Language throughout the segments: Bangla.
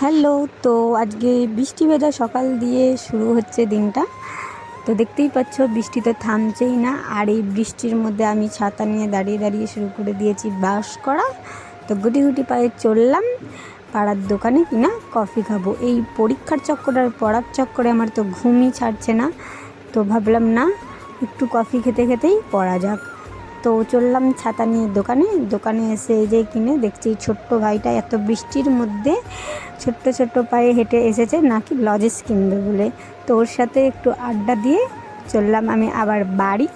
হ্যালো, তো আজকে বৃষ্টি ভেজা সকাল দিয়ে শুরু হচ্ছে দিনটা। তো দেখতেই পাচ্ছ, বৃষ্টি তো থামছেই না। আর এই বৃষ্টির মধ্যে আমি ছাতা নিয়ে দাঁড়িয়ে দাঁড়িয়ে শুরু করে দিয়েছি বাস করা। তো গুটি গুটি পায়ে চললাম পাড়ার দোকানে কিনা কফি খাব। এই পরীক্ষার চক্কর আর পড়ার চক্করে আমার তো ঘুমই ছাড়ছে না। তো ভাবলাম না, একটু কফি খেতে খেতেই পড়া যাক। তো চললাম ছাতা নিয়ে দোকানে। দোকানে এসে যে কিনে দেখছি ছোট্ট ভাইটা এত বৃষ্টির মধ্যে ছোট্ট ছোট্ট পায়ে হেঁটে এসেছে, নাকি লজেস কিনবে বলে। তো ওর সাথে একটু আড্ডা দিয়ে চললাম আমি আবার বাড়ি,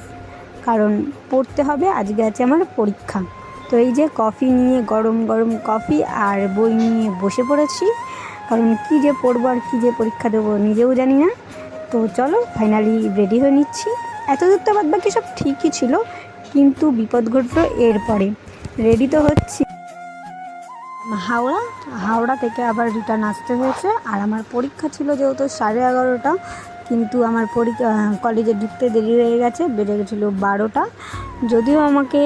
কারণ পড়তে হবে, আজকে আছে আমার পরীক্ষা। তো এই যে কফি নিয়ে, গরম গরম কফি আর বই নিয়ে বসে পড়েছি, কারণ কী যে পড়ব আর কী যে পরীক্ষা দেবো নিজেও জানি না। তো চলো ফাইনালি রেডি হয়ে নিচ্ছি। এতদূর তো বাদ বাকি সব ঠিকই ছিল কিন্তু বিপদ ঘটলো এরপরে। রেডি তো হচ্ছি। হাওড়া? হাওড়া থেকে আবার রিটার্ন আসতে হয়েছে। আর আমার পরীক্ষা ছিল যেহেতু সাড়ে এগারোটা, কিন্তু আমার পরীক্ষা কলেজে ঢুকতে দেরি হয়ে গেছে বেড়ে গেছিল বারোটা। যদিও আমাকে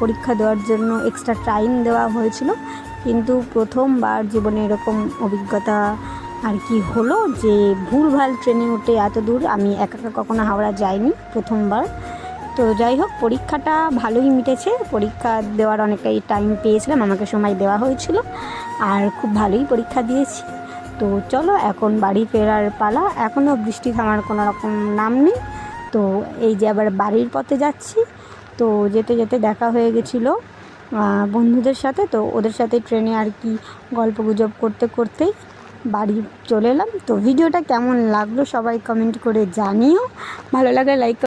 পরীক্ষা দেওয়ার জন্য এক্সট্রা টাইম দেওয়া হয়েছিল, কিন্তু প্রথমবার জীবনে এরকম অভিজ্ঞতা আর কি হলো যে ভুলভাল ট্রেনে উঠে এত দূর আমি একা একা কখনো হাওড়া যাইনি প্রথমবার। তো যাই হোক, পরীক্ষাটা ভালোই মিটেছে। পরীক্ষা দেওয়ার অনেকটাই টাইম পেয়েছিলাম, আমাকে সময় দেওয়া হয়েছিল। আর খুব ভালোই পরীক্ষা দিয়েছি। তো চলো, এখন বাড়ি ফেরার পালা। এখনও বৃষ্টি থামার কোনো রকম নাম নেই। তো এই যে আবার বাড়ির পথে যাচ্ছি। তো যেতে যেতে দেখা হয়ে গেছিল বন্ধুদের সাথে। তো ওদের সাথে ট্রেনে আর কি গল্প গুজব করতে করতেই বাড়ি চলে এলাম। তো ভিডিওটা কেমন লাগল সবাই কমেন্ট করে জানিও। ভালো লাগে লাইক